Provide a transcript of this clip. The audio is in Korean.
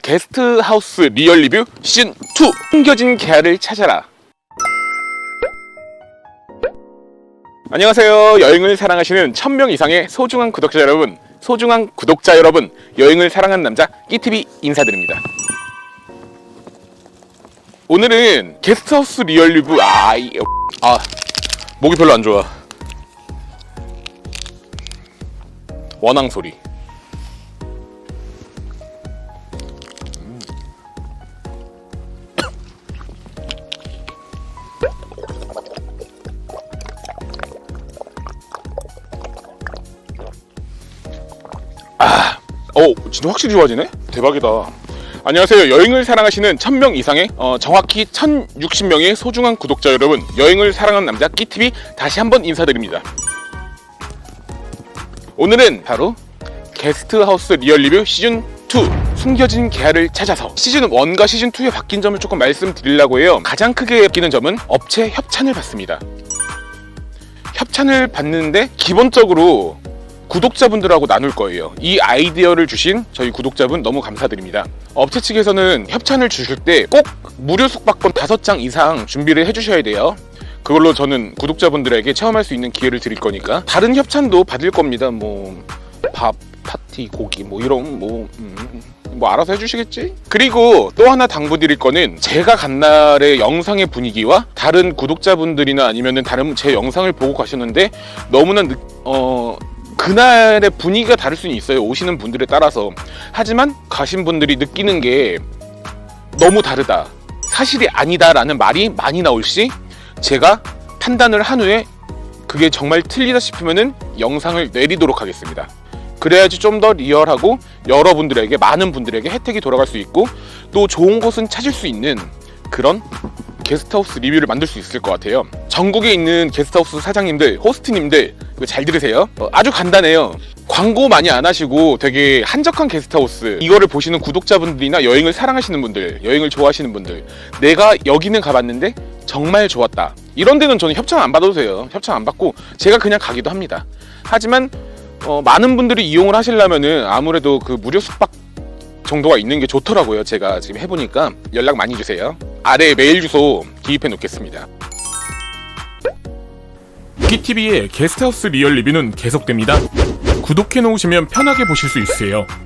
게스트하우스 리얼 리뷰 시즌 2 숨겨진 계야를 찾아라. 안녕하세요. 여행을 사랑하시는 1000명 이상의 소중한 구독자 여러분 소중한 구독자 여러분 여행을 사랑하는 남자 끼티비 인사드립니다. 오늘은 게스트하우스 리얼 리뷰 아, 이, 아 목이 별로 안 좋아. 원앙 소리 어, 진짜 확실히 좋아지네? 대박이다. 안녕하세요. 여행을 사랑하시는 1000명 이상의 어, 정확히 1060명의 소중한 구독자 여러분, 여행을 사랑하는 남자 끼TV 다시 한번 인사드립니다. 오늘은 바로 게스트하우스 리얼 리뷰 시즌 2 숨겨진 계야를 찾아서 시즌 1과 시즌 2에 바뀐 점을 조금 말씀드리려고 해요. 가장 크게 바뀌는 점은 업체 협찬을 받습니다. 협찬을 받는데 기본적으로 구독자분들하고 나눌 거예요. 이 아이디어를 주신 저희 구독자분 너무 감사드립니다. 업체 측에서는 협찬을 주실 때 꼭 무료 숙박권 5장 이상 준비를 해주셔야 돼요. 그걸로 저는 구독자분들에게 체험할 수 있는 기회를 드릴 거니까 다른 협찬도 받을 겁니다. 뭐 밥, 파티, 고기 뭐 이런 뭐, 음, 뭐 알아서 해주시겠지? 그리고 또 하나 당부드릴 거는 제가 간 날의 영상의 분위기와 다른 구독자분들이나 아니면은 다른 제 영상을 보고 가셨는데 너무나 느, 어 그날의 분위기가 다를 수는 있어요. 오시는 분들에 따라서. 하지만 가신 분들이 느끼는 게 너무 다르다. 사실이 아니다라는 말이 많이 나올 시 제가 판단을 한 후에 그게 정말 틀리다 싶으면은 영상을 내리도록 하겠습니다. 그래야지 좀 더 리얼하고 여러분들에게 많은 분들에게 혜택이 돌아갈 수 있고 또 좋은 곳은 찾을 수 있는 그런 게스트하우스 리뷰를 만들 수 있을 것 같아요. 전국에 있는 게스트하우스 사장님들, 호스트님들 잘 들으세요. 어, 아주 간단해요. 광고 많이 안 하시고 되게 한적한 게스트하우스 이거를 보시는 구독자분들이나 여행을 사랑하시는 분들, 여행을 좋아하시는 분들 내가 여기는 가봤는데 정말 좋았다. 이런 데는 저는 협찬 안 받아도 돼요. 협찬 안 받고 제가 그냥 가기도 합니다. 하지만 어, 많은 분들이 이용을 하시려면은 아무래도 그 무료 숙박 정도가 있는 게 좋더라고요. 제가 지금 해보니까 연락 많이 주세요. 아래 메일 주소 기입해 놓겠습니다. 키TV의 게스트하우스 리얼 리뷰는 계속됩니다. 구독해 놓으시면 편하게 보실 수 있어요.